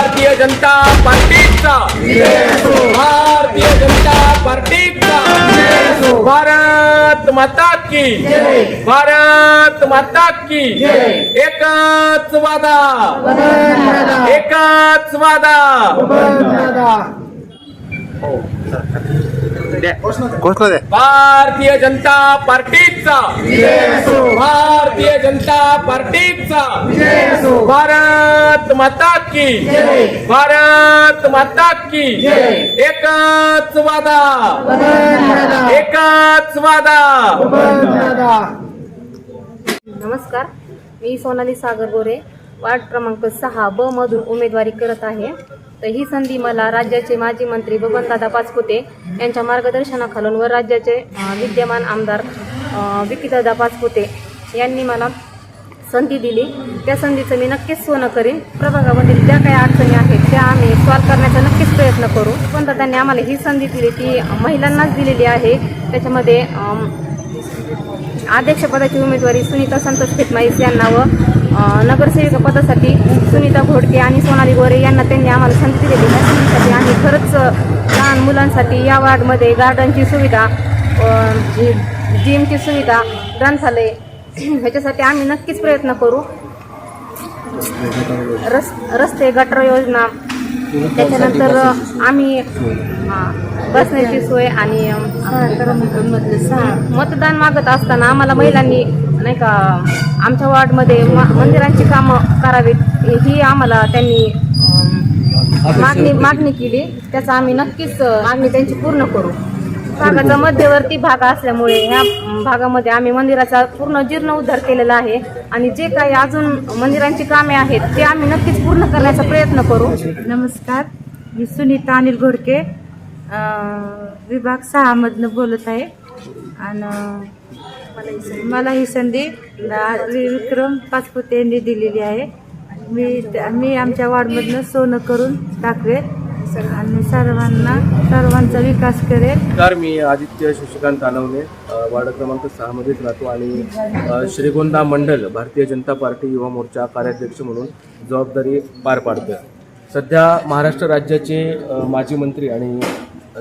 भारतीय जनता पार्टीचा. भारतीय जनता पार्टीचा. भारत माता की. भारत माता की. एकच वादा. एकच वादा. घोषणा द्या. भारतीय जनता पार्टीचा. भारतीय जनता पार्टीचा. भारत माता की. भारत माता की. एकच वादा. एकच वादा. नमस्कार. मी सोनाली सागर गोरे. वार्ड क्रमांक सहा ब मधून उमेदवारी करत आहे. तर ही संधी मला राज्याचे माजी मंत्री बबनदादा पाचपुते यांच्या मार्गदर्शनाखालून व राज्याचे विद्यमान आमदार विकीदादा पाचपुते यांनी मला संधी दिली. त्या संधीचं मी नक्कीच सोनं करीन. प्रभागामधील ज्या काही अडचणी आहेत त्या आम्ही सॉल्व करण्याचा नक्कीच प्रयत्न करू. पण त्यांनी आम्हाला ही संधी दिली. ती महिलांनाच दिलेली आहे. त्याच्यामध्ये अध्यक्षपदाची उमेदवारी सुनीता संतोष फिटमाईस यांना व नगरसेविका पदासाठी सुनीता घोडके आणि सोनाली गोरे यांना त्यांनी आम्हाला संधी दिलेली त्या संधीसाठी आम्ही खरंच लहान मुलांसाठी या वार्डमध्ये गार्डनची सुविधा जिमची सुविधा ग्रंथालय ह्याच्यासाठी आम्ही नक्कीच प्रयत्न करू. रस रस्ते गटर योजना त्याच्यानंतर आम्ही बसण्याची सोय आणि मतदान मागत असताना आम्हाला महिलांनी नाही का आमच्या वार्डमध्ये मा- मंदिरांची कामं करावीत. ही आम्हाला त्यांनी मागणी मागणी केली. त्याचा आम्ही नक्कीच मागणी त्यांची पूर्ण करू. भागाचा मध्यवर्ती भाग असल्यामुळे ह्या भागामध्ये आम्ही मंदिराचा पूर्ण जीर्ण उद्धार केलेला आहे. आणि जे काही अजून मंदिरांची कामे आहेत ते आम्ही नक्कीच पूर्ण करण्याचा प्रयत्न करू. नमस्कार. मी सुनीता अनिल घोडके विभाग सहामधनं बोलत आहे. आणि मला ही संधी विक्रम पाचपुते यांनी दिलेली आहे. मी मी आमच्या वार्डमधनं सोनं करून दाखवेल आणि सर्वांना सर्वांचा विकास करेल. तर मी आदित्य शशिकांत कानवणे वार्ड क्रमांक सहामध्येच राहतो आणि श्रीगोंदा मंडल भारतीय जनता पार्टी युवा मोर्चा कार्याध्यक्ष म्हणून जबाबदारी पार पाडतोय. सध्या महाराष्ट्र राज्याचे माजी मंत्री आणि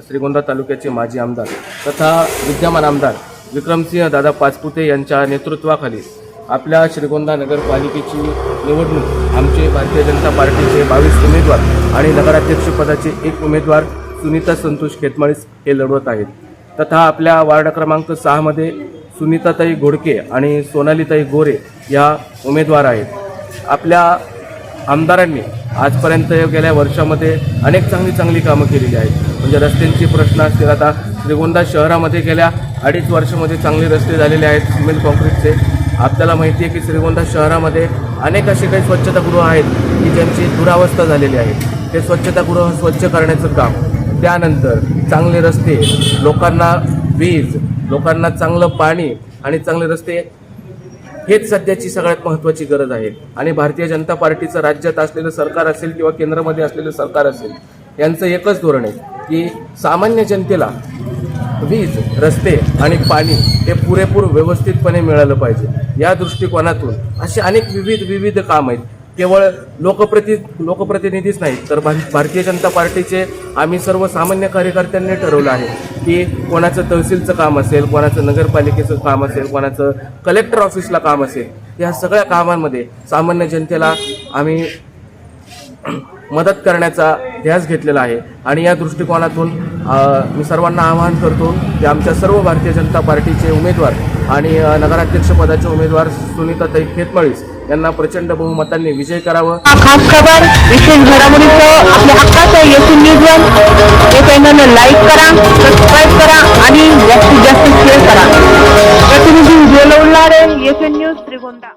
श्रीगोंदा तालुक्याचे माजी आमदार तथा विद्यमान आमदार विक्रमसिंह दादा पाचपुते यांच्या नेतृत्वाखाली आपल्या श्रीगोंदा नगरपालिकेची निवडणूक आमचे भारतीय जनता पार्टीचे बावीस उमेदवार आणि नगराध्यक्षपदाचे एक उमेदवार सुनीता संतोष खेतमाळीस हे लढवत आहेत. तथा आपल्या वार्ड क्रमांक सहामध्ये सुनीताताई घोडके आणि सोनालीताई गोरे या उमेदवार आहेत. आपल्या आमदारांनी आजपर्यंत गेल्या वर्षामध्ये अनेक चांगली चांगली कामं केलेली आहेत. म्हणजे रस्त्यांचे प्रश्न असतील आता श्रीगोंदा शहरामध्ये गेल्या अडीच वर्षामध्ये चांगले रस्ते झालेले आहेत सिमेंट कॉन्क्रीटचे. आपल्याला माहिती आहे की श्रीगोंदा शहरामध्ये अनेक असे काही स्वच्छतागृह आहेत की ज्यांची दुरावस्था झालेली आहे. ते स्वच्छतागृह स्वच्छ करण्याचं काम. त्यानंतर चांगले रस्ते लोकांना वीज लोकांना चांगलं पाणी आणि चांगले रस्ते हेच सध्याची सगळ्यात महत्त्वाची गरज आहे. आणि भारतीय जनता पार्टीचं राज्यात असलेलं सरकार असेल किंवा केंद्रामध्ये असलेलं सरकार असेल यांचं एकच धोरण आहे की सामान्य जनतेला वीज रस्ते आणि पाणी हे पुरेपूर व्यवस्थितपणे मिळालं पाहिजे. या दृष्टिकोनातून असे अनेक विविध विविध काम आहेत. केवळ लोकप्रति लोकप्रतिनिधीच नाहीत तर भारतीय जनता पार्टीचे आम्ही सर्व सामान्य कार्यकर्त्यांनी ठरवलं आहे की कोणाचं तहसीलचं काम असेल कोणाचं नगरपालिकेचं काम असेल कोणाचं कलेक्टर ऑफिसला काम असेल या सगळ्या कामांमध्ये सामान्य जनतेला आम्ही मदत करण्याचा ध्यास घेतलेला आहे. आणि या दृष्टिकोनातून मी सर्वांना आवाहन करतो की आमच्या सर्व भारतीय जनता पार्टीचे उमेदवार आणि नगराध्यक्षपदाचे उमेदवार सुनीताताई खेतमळीस यांना प्रचंड बहुमतांनी विजय करावं. खास खबर विशेष घडामोडीचं आपल्या हक्काचं येथील न्यूज वन हे चॅनल लाईक करा सबस्क्राईब करा आणि जास्तीत जास्त शेअर करा. प्रतिनिधी उज्ज्वल उल्हारे येथून न्यूज त्रिगोंदा